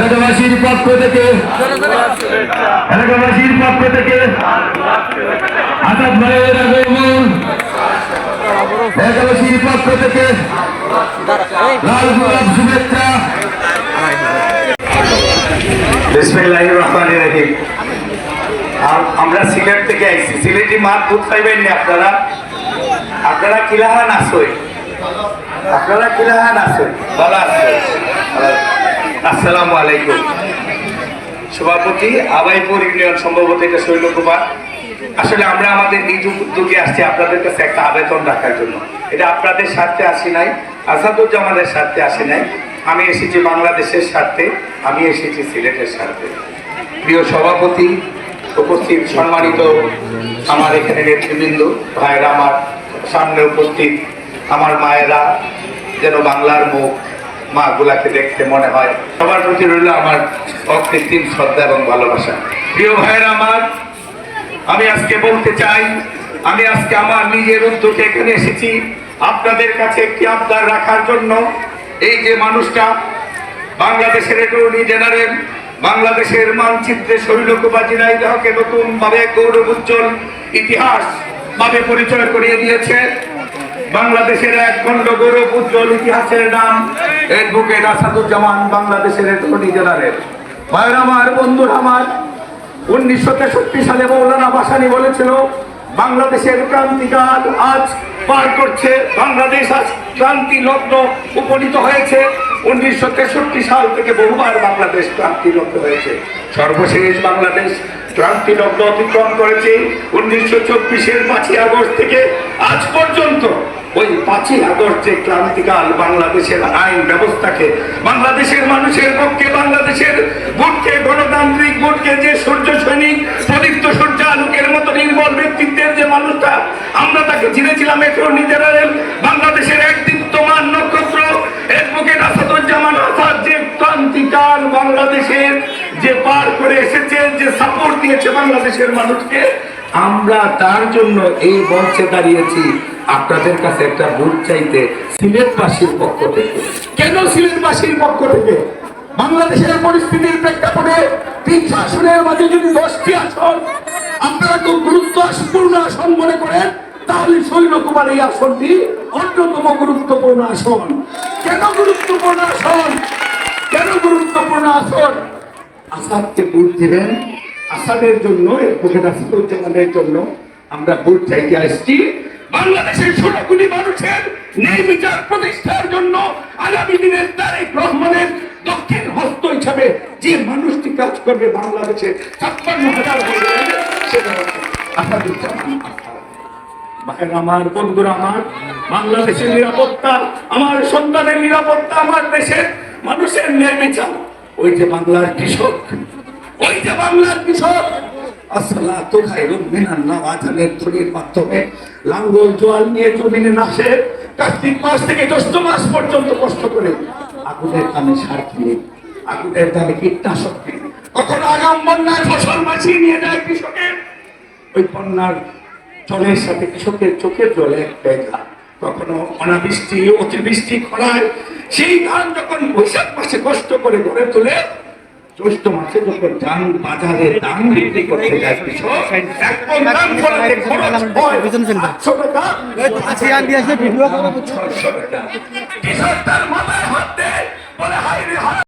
এলাকাবাসীর পক্ষ থেকে, এলাকাবাসীর পক্ষ থেকে আসাদ ভাইয়ের আগমন। এলাকাবাসীর পক্ষ থেকে লাল গোলাপ শুভেচ্ছা। বিসমিল্লাহির রহমানির রহিম। আম- আমরা সিলেট থেকে আইছি। সিলেটি মাছ দুধ পাইবেন আপনারা? আপনারা কিলাহান আসই আপনারা কিলাহান আসই ভালো আছে আসসালামু আলাইকুম। সভাপতি, আবাইপুর ইউনিয়ন সম্ভবত এটা শৈলকুমার আসলে আমরা আমাদের নিজ উদ্যোগে আসছি আপনাদের কাছে একটা আবেদন রাখার জন্য। এটা আপনাদের স্বার্থে আসি নাই, আসাদুজ্জামানের স্বার্থে আসি নাই। আমি এসেছি বাংলাদেশের স্বার্থে, আমি এসেছি সিলেটের স্বার্থে। প্রিয় সভাপতি, উপস্থিত সম্মানিত আমার এখানে নেতৃবৃন্দ, ভাইয়েরা আমার সামনে উপস্থিত, আমার মায়েরা, যেন বাংলার মুখ মা গুলাকে দেখতে মনে হয়। সবার প্রতি রইল আমার অকৃত্রিম শ্রদ্ধা এবং ভালোবাসা। প্রিয় ভাইয়েরা আমার, আমি আজকে বলতে চাই, আমি আজকে আমার নিজের উদ্যোগে এখানে এসেছি। আপনাদের কাছে একটি আবদার রাখার জন্য এই যে মানুষটা, বাংলাদেশের অ্যাটর্নি জেনারেল, বাংলাদেশের মানচিত্রে জিনাইদহকে নতুন ভাবে গৌরব উজ্জ্বল ইতিহাস ভাবে পরিচয় করিয়ে দিয়েছে। বাংলাদেশের এক খণ্ড গৌরব উজ্জ্বল ইতিহাসের নাম অ্যাডভোকেট আসাদুজ্জামান বাংলাদেশের অ্যাটর্নি জেনারেল ভাইয়ের আমার, বন্ধুরা আমার, উনিশশো তেষট্টি সালে মৌলানা বাসানি বলেছিল, বাংলাদেশের ক্রান্তিকাল আজ পার করছে, বাংলাদেশ আজ ক্রান্তি লগ্ন উপনীত হয়েছে। উনিশশো তেষট্টি সাল থেকে বহুবার বাংলাদেশ ক্রান্তি লগ্ন হয়েছে। সর্বশেষ বাংলাদেশ ক্রান্তি লগ্ন অতিক্রম করেছে উনিশশো চব্বিশের পাঁচই আগস্ট থেকে আজ পর্যন্ত। ওই পাঁচই আগস্ট ক্রান্তিকাল বাংলাদেশের আইন ব্যবস্থাকে, বাংলাদেশের মানুষের পক্ষে, বাংলাদেশের ভোটকে, গণতান্ত্রিক ভোটকে যে সূর্য সৈনিক, প্রদীপ্ত সূর্য আলোকের মতো নির্মল ব্যক্তিত্বের যে মানুষটা, আমরা তাকে চিনেছিলাম এটর্নি জেনারেল বাংলাদেশের এক দীপ্তমান নক্ষত্র অ্যাডভোকেট আসাদুজ্জামান আসাদ যে ক্রান্তিকাল বাংলাদেশের যে পার করে এসেছে, যে সাপোর্ট দিয়েছে বাংলাদেশের মানুষকে আমরা তার জন্য এই মঞ্চে দাঁড়িয়েছি। আপনাদের কাছে একটা ভোট চাইতে সিলেটবাসীর পক্ষ থেকে। কেন সিলেটবাসীর পক্ষ থেকে? বাংলাদেশের পরিস্থিতির প্রেক্ষাপটে তিনশো আসনের মাঝে যদি দশটি আসন আপনারা খুব গুরুত্বপূর্ণ আসন মনে করেন, তাহলে শৈলকুমার এই আসনটি অন্যতম গুরুত্বপূর্ণ আসন। কেন গুরুত্বপূর্ণ আসন? কেন গুরুত্বপূর্ণ আসন? আসাদকে ভোট দিবেন আসাদের জন্য আসাদুজ্জামানের জন্য আমরা ভোট চাইতে আসছি। বাংলাদেশের কোটি মানুষের ন্যায় বিচার প্রতিষ্ঠার জন্য আগামী দিনের তারেক রহমানের দক্ষিণ হস্ত হিসাবে যে মানুষটি কাজ করবে বাংলাদেশে ছাপ্পান্ন হাজার সেটা আমার, বন্ধুরা আমার, বাংলাদেশের নিরাপত্তা, আমার সন্তানের নিরাপত্তা, আমার দেশের মানুষের ন্যায় বিচার। ওই যে বাংলার কৃষক ওই বাংলার কৃষক। মাধ্যমে লাঙ্গল নিয়ে নাসে, কার্তিক মাস থেকে মাস পর্যন্ত কষ্ট করে আগুনের সার আগুনের কীটনাশক কখনো আগাম ফসল নিয়ে কৃষকের ওই জলের সাথে কৃষকের চোখের জলে এক কখনো অনাবৃষ্টি, অতিবৃষ্টি খরায়, সেই ধান যখন বৈশাখ মাসে কষ্ট করে গড়ে তোলে জ্যৈষ্ঠ মাসে যখন ধান বাজারে দাম বিক্রি করতে যায় কৃষক। এখন দাম করাতে খরচ হয় আটশো টাকা। ছয়শো টাকা। কৃষক তার মাথায় হাত দেয় বলে হাই রে